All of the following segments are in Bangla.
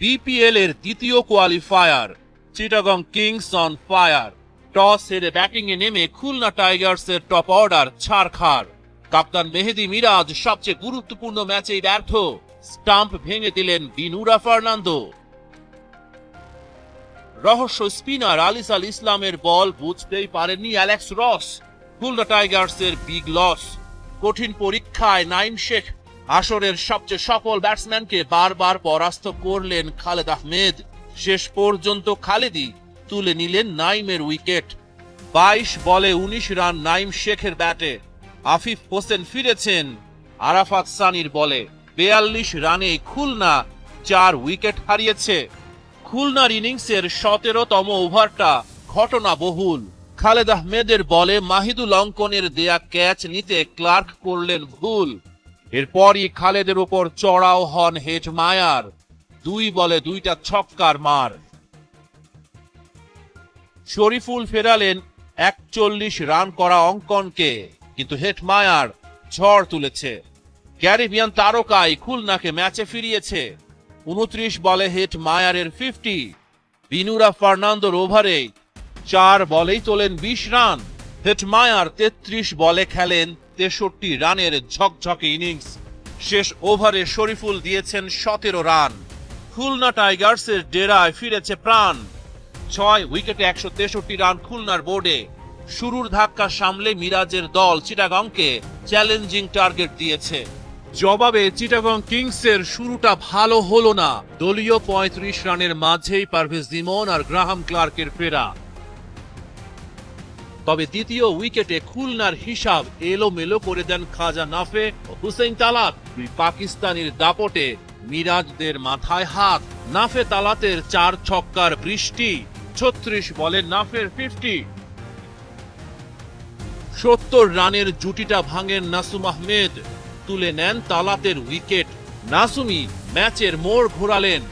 বিপিএল এর দ্বিতীয় qualifier Chittagong kings on fire toss হেরে ব্যাটিং এ নেমে খুলনা টাইগার্সের টপ অর্ডার ছাড়খাড়। কাপ্তান মেহেদি মিরাজ সবচেয়ে গুরুত্বপূর্ণ ম্যাচেই ব্যর্থ। স্টাম্প ভেঙে দিলেন বিনুরা ফার্নান্দো। রহস্য স্পিনার আলিস আল ইসলামের বল বুঝতেই পারেননি অ্যালেক্স রস খুলনা টাইগার্সের বিগ লস কঠিন পরীক্ষায় নাইম শেখ আসরের সবচেয়ে সফল ব্যাটসম্যানকে বারবার পরাস্ত করলেন খালেদ আহমেদ। শেষ পর্যন্ত খালেদি তুলে নিলেন নাইমের উইকেট। বাইশ বলে উনিশ রান নাইম শেখের ব্যাটে। আফিফ হোসেন ফিরেছেন আরাফাত সানির বলে। বেয়াল্লিশ রানে খুলনা চার উইকেট হারিয়েছে। খুলনার ইনিংসের সতেরোতম ওভারটা ঘটনা বহুল খালেদ আহমেদের বলে মাহিদুল অঙ্কনের দেয়া ক্যাচ নিতে ক্লার্ক করলেন ভুল। এরপরই খালেদের ওপর চড়াও হন হেট মায়ার দুই বলে দুইটা ছক্কার মার। শরীফুল ফেরালেন একচল্লিশ রান করা অঙ্কনকে, কিন্তু হেট মায়ার ঝড় তুলেছে। ক্যারিবিয়ান তারকাই খুলনাকে ম্যাচে ফিরিয়েছে। উনত্রিশ বলে হেট মায়ারের ফিফটি। বিনুরা ফার্নান্দোর ওভারে চার বলেই তোলেন বিশ রান। হেট মায়ার তেত্রিশ বলে খেলেন তেষট্টি রানের ঝকঝকে ইনিংস। শেষ ওভারে শরীফুল দিয়েছেন সতেরো রান। খুলনা টাইগার্সের ডেরায় ফিরেছে প্রাণ। ছয় উইকেটে একশো তেষট্টি রান খুলনার বোর্ডে। শুরুর ধাক্কা সামলে মিরাজের দল চিটাগংকে চ্যালেঞ্জিং টার্গেট দিয়েছে। জবাবে চিটাগং কিংসের শুরুটা ভালো হলো না। দলীয় পঁয়ত্রিশ রানের মাঝেই পারভেজ দিমন আর গ্রাহাম ক্লার্কের ফেরা। তবে দ্বিতীয় উইকেটে খুলনার হিসাব এলোমেলো করে দেন খাজা নাফে ও হুসেইন তালাত। পাকিস্তানির দাপটে মিরাজদের মাথায় হাত। নাফে তালাতের চার ছক্কার বৃষ্টি। ছত্রিশ বলে নাফের ফিফটি সত্তর রানের জুটিটা ভাঙেন নাসুম আহমেদ। তুলে নেন তালাতের উইকেট। নাসুমি ম্যাচের মোড় ঘোরালেন।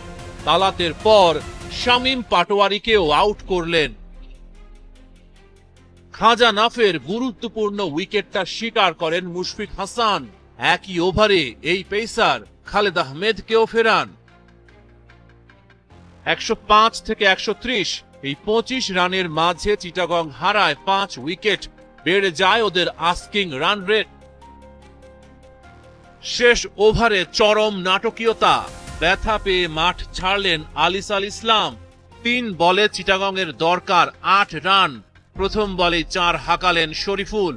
তালাতের পর শামীম পাটোয়ারিকেও আউট করলেন। খাজা নাফের গুরুত্বপূর্ণ উইকেটটা স্বীকার করেন মুশফিক হাসান। একই ওভারে এই পেসার খালেদ আহমেদকেও ফেরান। একশো পাঁচ থেকে একশো ত্রিশ, এই পঁচিশ রানের মাঝে চিটাগং হারায় পাঁচ উইকেট, বেড়ে যায় ওদের আস্কিং রান রেট। শেষ ওভারে চরম নাটকীয়তা, ব্যথা পেয়ে মাঠ ছাড়লেন আলিস আল ইসলাম। তিন বলে চিটাগংয়ের দরকার আট রান। প্রথম বলে চার হাঁকালেন শরীফুল,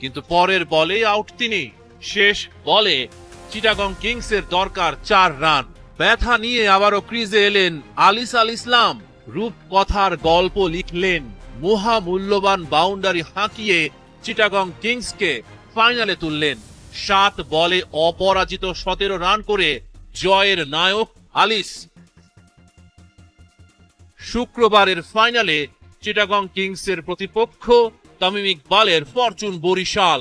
কিন্তু পরের বলে আউট তিনি। শেষ বলে চিটাগং কিংসের দরকার চার রান। ব্যথা নিয়ে আবারও ক্রিজে এলেন আলিস আল ইসলাম। রূপকথার গল্প লিখলেন মহা মূল্যবান বাউন্ডারি হাঁকিয়ে চিটাগং কিংসকে ফাইনালে তুললেন। সাত বলে অপরাজিত সতেরো রান করে জয়ের নায়ক আলিস। শুক্রবারের ফাইনালে চিটাগং কিংসের প্রতিপক্ষ তামিম ইকবালের ফরচুন বরিশাল।